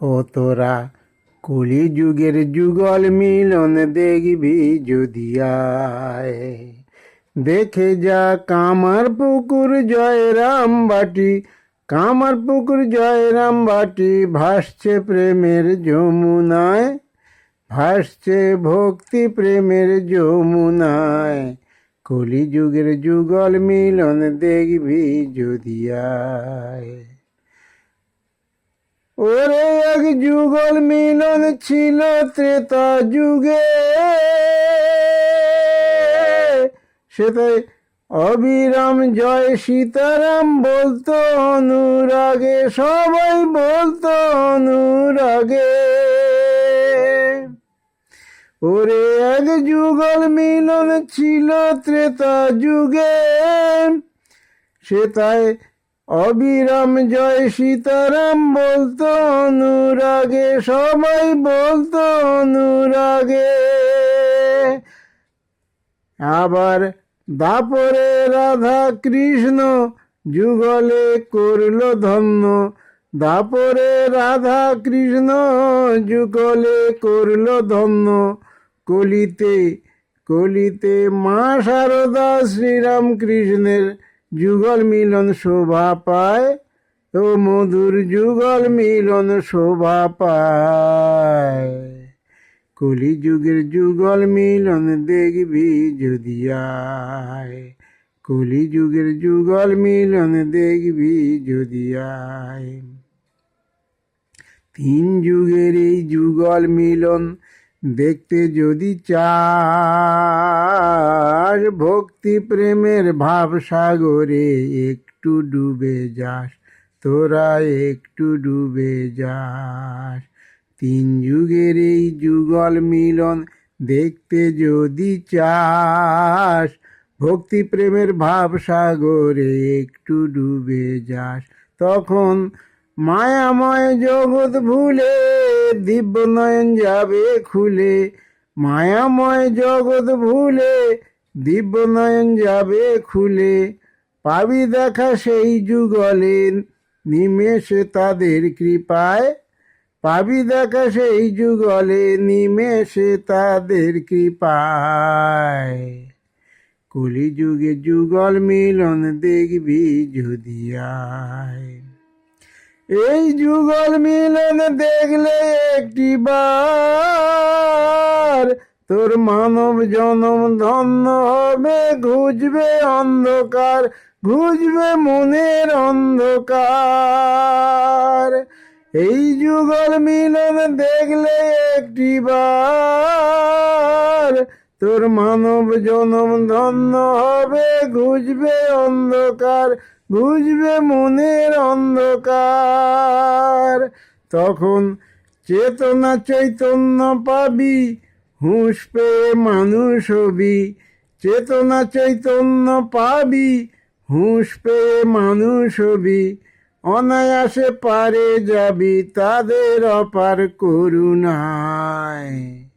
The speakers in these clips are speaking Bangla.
ও তোরা কলি যুগের যুগল মিলন দেখবি যদি দেখে যা কামার পুকুর জয়রাম বাটি, কামার পুকুর জয়রাম বাটি, ভাসছে প্রেমের যমুনায়, ভাসছে ভক্তি প্রেমের যমুনায়। কলি যুগের যুগল মিলন দেখবি যদি আয়। ওরে এক যুগল মিলন ছিল ত্রেতা যুগে। সেটাই অবিরাম জয় সীতারাম বলতো অনুরাগে, সবাই বলতো অনুরাগে। ওরে এক যুগল মিলন ছিল ত্রেতা যুগে। সেটাই অবিরাম জয় সীতারাম বলতো অনুরাগে, সবাই বলতো অনুরাগে। আবার দাপরে রাধা কৃষ্ণ যুগলে করল ধন্য, দাপরে রাধা কৃষ্ণ যুগলে করল ধন্য। কলিতে কলিতে মা শারদা শ্রীরাম কৃষ্ণের যুগল মিলন শোভা পায় ও মধুর যুগল মিলন শোভা পায়। কলি যুগের যুগল মিলন দেখবি যদি আয়। কলি যুগের যুগল মিলন দেখবি যদি আয়। তিন যুগের এই যুগল মিলন দেখতে যদি চাস, ভক্তি প্রেমের ভাব সাগরে একটু ডুবে যাস, তোরা একটু ডুবে যাস। তিন যুগের এই যুগল মিলন দেখতে যদি চাস, ভক্তি প্রেমের ভাব সাগরে একটু ডুবে যাস, তখন মায়াময় জগৎ ভুলে দিব্য নয়ন যাবে খুলে, মায়াময় জগৎ ভুলে দিব্য নয়ন যাবে খুলে, পাবি দেখা সেই যুগলে নিমেষে তাদের কৃপায়। পাবি দেখা সেই যুগলে নিমেষে তাদের কৃপায়। কলি যুগে যুগল মিলন দেখবি যদি আয়। এই যুগল মিলন দেখলে একটি বার, তোর মানব জনম ধন্য হবে ঘুজবে অন্ধকার ঘুজবে মনের অন্ধকার। এই যুগল মিলন দেখলে একটি বার তোর মানব জনম ধন্য হবে ঘুজবে অন্ধকার বুঝবে মনের অন্ধকার। তখন চেতনা চৈতন্য পাবি, হুঁশ পেয়ে মানুষ হবি। চেতনা চৈতন্য পাবি, হুঁশ পেয়ে মানুষ হবি। অনায়াসে পারে যাবি তাদের অপার করুণায়।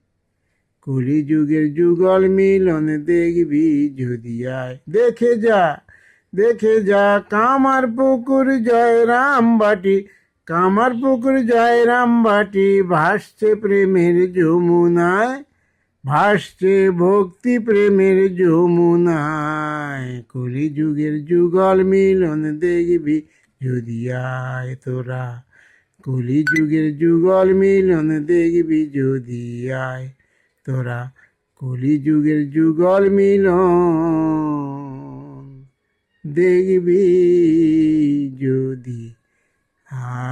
কলি যুগের যুগল মিলন দেখবি যদি আয়। দেখে যা দেখে যা, কামার পুকুর জয়রাম বাটি, কামার পুকুর জয়রাম বাটি, ভাসছে প্রেমের যমুনায়, ভাসছে ভক্তি প্রেমের যমুনায়। কলি যুগের যুগল মিলন দেখবি যদি আয় তোরা। কলি যুগের যুগল মিলন দেখবি যদি আয়। তোরা কলি যুগের যুগল মিল দেখবি যদি আ